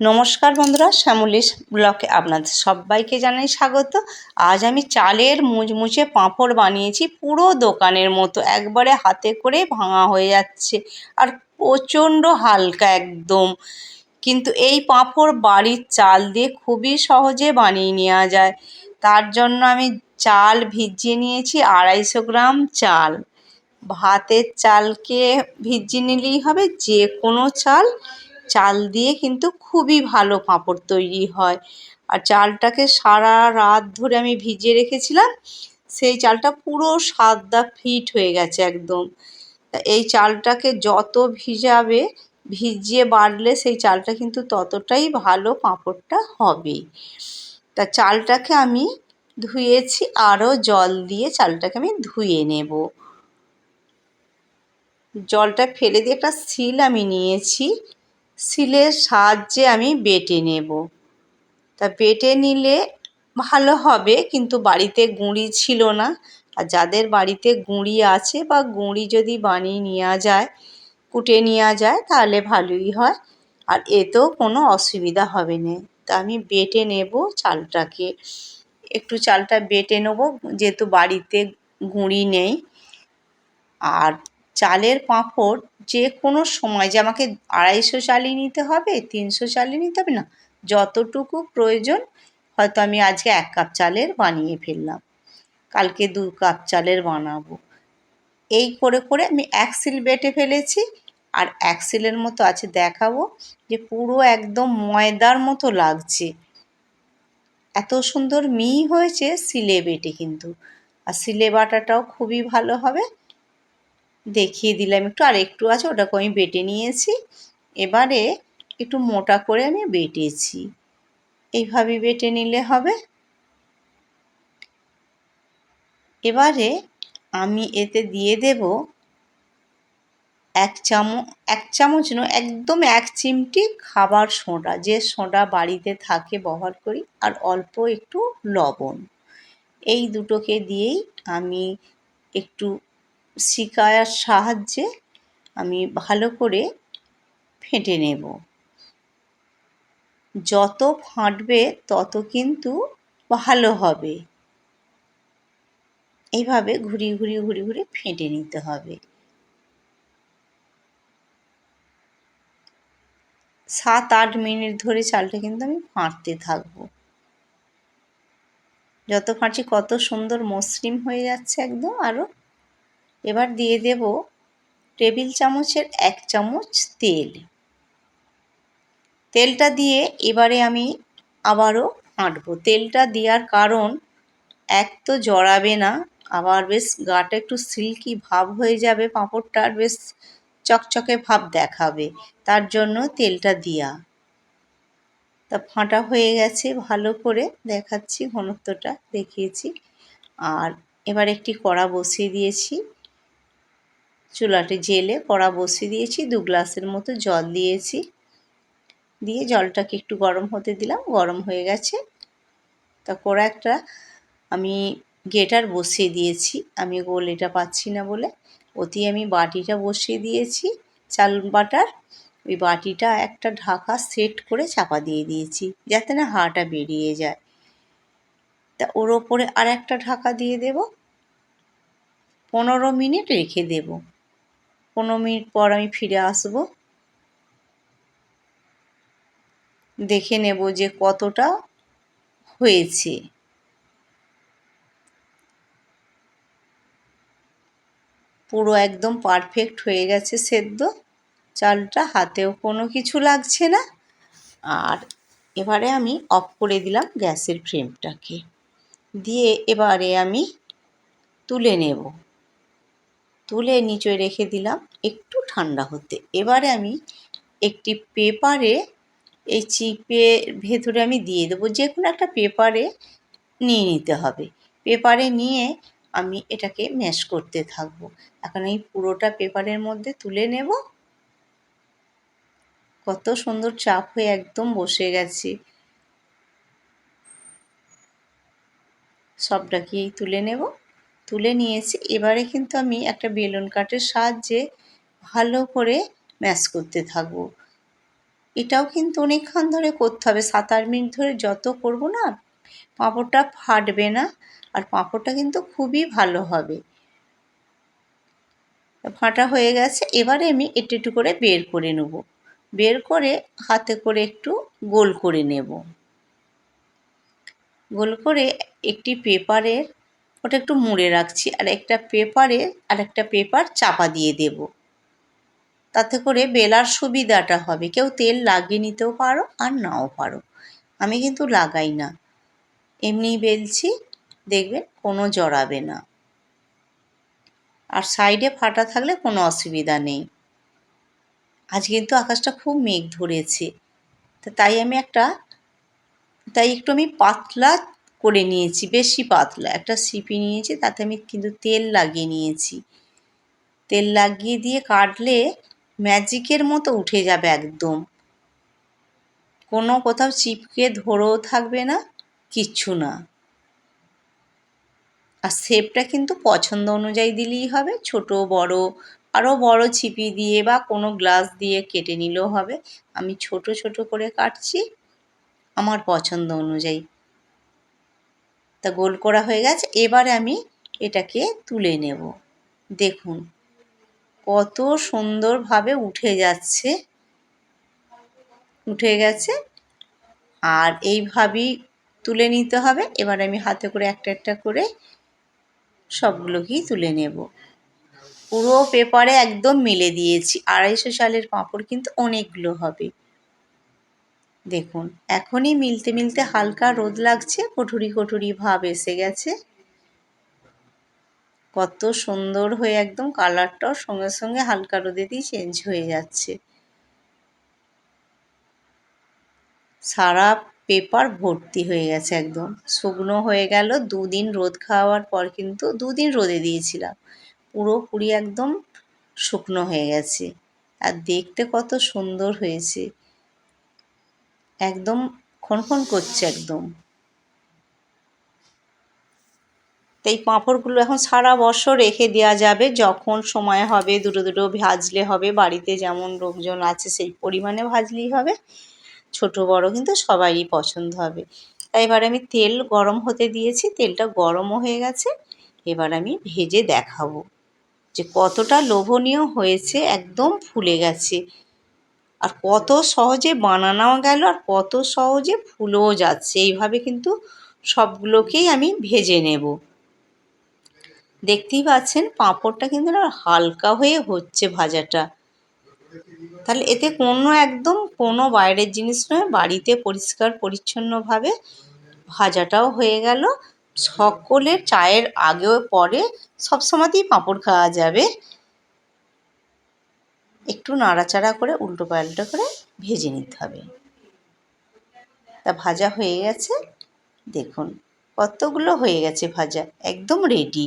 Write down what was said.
নমস্কার বন্ধুরা শ্যামলিস ব্লকে আপনাদের সবাইকে জানাই স্বাগত। আজ আমি চালের মুচমুচে পাঁপড় বানিয়েছি, পুরো দোকানের মতো, একবারে হাতে করে ভাঙা হয়ে যাচ্ছে। আর প্রচণ্ড হালকা একদম। কিন্তু এই পাঁপড় বাড়ির চাল দিয়ে খুবই সহজে বানিয়ে নেওয়া যায়। তার জন্য আমি চাল ভিজিয়ে নিয়েছি, আড়াইশো গ্রাম চাল। ভাতের চালকে ভিজিয়ে নিলেই হবে যে কোনো চাল চাল দিয়ে কিন্তু খুবই ভালো পাঁপড় তৈরি হয়। আর চালটাকে সারা রাত ধরে আমি ভিজিয়ে রেখেছিলাম, সেই চালটা পুরো সাদা ফিট হয়ে গেছে একদম। এই চালটাকে যত ভিজাবে, ভিজিয়ে বাড়লে সেই চালটা কিন্তু ততটাই ভালো পাঁপড়টা হবে। তা চালটাকে আমি ধুয়েছি আরও জল দিয়ে চালটাকে আমি ধুয়ে নেব। জলটা ফেলে দিয়ে একটা সিল আমি নিয়েছি। সিলের সাহায্যে আমি বেটে নেব। তা বেটে নিলে ভালো হবে, কিন্তু বাড়িতে গুঁড়ি ছিল না। আর যাদের বাড়িতে গুঁড়ি আছে বা গুঁড়ি যদি বানিয়ে নেওয়া যায়, কুটে নেওয়া যায়, তাহলে ভালোই হয়। আর এতেও কোনো অসুবিধা হবে না। তা আমি বেটে নেব চালটাকে। একটু চালটা বেটে নেব, যেহেতু বাড়িতে গুঁড়ি নেই। আর চালের পাঁপড় যে কোনো সময় যে আমাকে আড়াইশো চালই নিতে হবে, তিনশো চালই নিতে হবে না, যতটুকু প্রয়োজন হয়তো আমি আজকে এক কাপ চালের বানিয়ে ফেললাম। কালকে দু কাপ চালের বানাবো। এই করে করে আমি এক সিল বেটে ফেলেছি আর এক সিলের মতো আছে দেখাবো যে পুরো একদম ময়দার মতো লাগছে। এত সুন্দর মিহি হয়েছে সিলে বেটে কিন্তু। আর সিলে বাটাটাও খুবই ভালো হবে। দেখিয়ে দিলাম। একটু আর একটু আছে, ওটাকে আমি বেটে নিয়েছি। এবারে একটু মোটা করে আমি বেটেছি। এইভাবে বেটে নিলে হবে। এবারে আমি এতে দিয়ে দেব এক চামচ এক চামচ নয়, একদম এক চিমটি খাবার সোঁটা যে সোঁডা বাড়িতে থাকে ব্যবহার করি, আর অল্প একটু লবণ। এই দুটোকে দিয়েই আমি একটু শিকায়ার সাহায্যে আমি ভালো করে ফেটে নেব। যত ফাটবে তত কিন্তু ভালো হবে। এইভাবে ঘুরিয়ে ঘুরিয়ে ঘুরিয়ে ঘুরিয়ে ফেটে নিতে হবে। সাত আট মিনিট ধরে চালটা কিন্তু আমি ফাঁটতে থাকব। যত ফাঁটছি কত সুন্দর মসৃণ হয়ে যাচ্ছে একদম আরও এবার দিয়ে দেব টেবিল চামচের এক চামচ তেল। তেলটা দিয়ে এবারে আমি আবারও আঁটবো তেলটা দেওয়ার কারণ এক তো জড়াবে না, আবার বেশ গাটা একটু সিল্কি ভাব হয়ে যাবে পাঁপড়টার বেশ চকচকে ভাব দেখাবে, তার জন্য তেলটা দেওয়া তা ফাঁটা হয়ে গেছে, ভালো করে দেখাচ্ছি, ঘনত্বটা দেখিয়েছি। আর এবার একটি কড়া বসিয়ে দিয়েছি। চুলাটি জেলে কড়া বসিয়ে দিয়েছি, দু গ্লাসের মতো জল দিয়েছি। দিয়ে জলটাকে একটু গরম হতে দিলাম, গরম হয়ে গেছে। তা কড়া একটা আমি গেটার বসিয়ে দিয়েছি। আমি গোল এটা পাচ্ছি না বলে। অতি আমি বাটিটা বসিয়ে দিয়েছি, চাল বাটার। ওই বাটিটা একটা ঢাকা সেট করে চাপা দিয়ে দিয়েছি, যাতে না হাওয়াটা বেরিয়ে যায়। তা ওর ওপরে আর একটা ঢাকা দিয়ে দেব। পনেরো মিনিট রেখে দেব। পনেরো মিনিট পর আমি ফিরে আসব। দেখে নেব যে কতটা হয়েছে। পুরো একদম পারফেক্ট হয়ে গেছে সেদ্ধ। চালটা হাতেও কোনো কিছু লাগছে না। আর এবারে আমি অফ করে দিলাম গ্যাসের ফ্লেমটাকে দিয়ে এবারে আমি তুলে নেব। তুলে নিচে রেখে দিলাম একটু ঠান্ডা হতে। এবারে আমি একটি পেপারে এই চিপের ভেতরে আমি দিয়ে দেবো, যে কোনো একটা পেপারে নিয়ে নিতে হবে। পেপারে নিয়ে আমি এটাকে ম্যাশ করতে থাকব। এখন এই পুরোটা পেপারের মধ্যে তুলে নেব। কত সুন্দর চাপ হয়ে একদম বসে গেছে। সবটাকেই তুলে নেব। তুলে নিয়েছি। এবারে কিন্তু আমি একটা বেলুন কাঠের সাহায্যে ভালো করে ম্যাশ করতে থাকব। এটাও কিন্তু অনেকক্ষণ ধরে করতে হবে। সাত আট মিনিট ধরে যত করব না, পাঁপড়টা ফাটবে না আর পাঁপড়টা কিন্তু খুবই ভালো হবে। ফাটা হয়ে গেছে। এবারে আমি একটু একটু করে বের করে নেব। বের করে হাতে করে একটু গোল করে নেব। গোল করে একটি পেপারের ওটা একটু মুড়ে রাখছি, আর একটা পেপারে, আর একটা পেপার চাপা দিয়ে দেব। তাতে করে বেলার সুবিধাটা হবে। কেউ তেল লাগিয়ে নিতেও পারো, আর নাও পারো। আমি কিন্তু লাগাই না। এমনি বেলছি, দেখবেন কোনো জড়াবে না। আর সাইডে ফাটা থাকলে কোনো অসুবিধা নেই। আজ কিন্তু আকাশটা খুব মেঘ ধরেছে। তাই আমি একটা, তাই একটু আমি পাতলা করে নিয়েছি, বেশি পাতলা। একটা সিপি নিয়েছি, তাতে আমি কিন্তু তেল লাগিয়ে নিয়েছি। তেল লাগিয়ে দিয়ে কাটলে ম্যাজিকের মতো উঠে যাবে একদম। কোনো কোথাও চিপকে ধরেও থাকবে না, কিচ্ছু না। আর শেপটা কিন্তু পছন্দ অনুযায়ী দিলেই হবে, ছোট, বড় আরও বড় ছিপি দিয়ে বা কোনো গ্লাস দিয়ে কেটে নিলেও হবে। আমি ছোট ছোট করে কাটছি, আমার পছন্দ অনুযায়ী। তা গোল করা হয়ে গেছে, এবারে আমি এটাকে তুলে নেব। দেখুন, কত সুন্দরভাবে উঠে যাচ্ছে, উঠে গেছে। আর এইভাবেই তুলে নিতে হবে। এবার আমি হাতে করে একটা একটা করে সবগুলোকেই তুলে নেব। পুরো পেপারে একদম মিলে দিয়েছি। আড়াইশো সালের পাঁপড় কিন্তু অনেকগুলো হবে। দেখুন, এখনই মিলতে মিলতে হালকা রোদ লাগছে কটুরি কঠুরি ভাব এসে গেছে। কত সুন্দর হয়ে একদম কালারটাও সঙ্গে সঙ্গে হালকা রোদেতেই চেঞ্জ হয়ে যাচ্ছে। সারা পেপার ভর্তি হয়ে গেছে একদম। শুকনো হয়ে গেল, দুদিন রোদ খাওয়ার পর কিন্তু দুদিন রোদে দিয়েছিলাম। পুরোপুরি একদম শুকনো হয়ে গেছে। আর দেখতে কত সুন্দর হয়েছে। একদম খনখন করছে একদম। তো এই পাঁপড়গুলো এখন সারা বছর রেখে দেওয়া যাবে, যখন সময় হবে, দুটো দুটো ভাজলে হবে, বাড়িতে যেমন লোকজন আছে সেই পরিমাণে ভাজলেই হবে, ছোট, বড় কিন্তু সবারই পছন্দ হবে। তাই এবার আমি তেল গরম হতে দিয়েছি, তেলটা গরমও হয়ে গেছে, এবার আমি ভেজে দেখাবো যে কতটা লোভনীয় হয়েছে, একদম ফুলে গেছে। আর কত সহজে বানানো গেল আর কত সহজে ফুলেও যাচ্ছে। এইভাবে কিন্তু সবগুলোকেই আমি ভেজে নেব। দেখতেই পাচ্ছেন পাঁপড়টা কিন্তু না হালকা হয়ে হচ্ছে ভাজাটা। তাহলে এতে কোনো একদম কোনো বাইরের জিনিস নয়, বাড়িতে পরিষ্কার পরিচ্ছন্নভাবে ভাজাটাও হয়ে গেল। সকলের চায়ের আগেও পরে সব সময়তেই পাঁপড় খাওয়া যাবে। একটু নাড়াচাড়া করে উল্টো পাল্টো করে ভেজে নিতে হবে। তা ভাজা হয়ে গেছে। দেখুন কতগুলো হয়ে গেছে ভাজা, একদম রেডি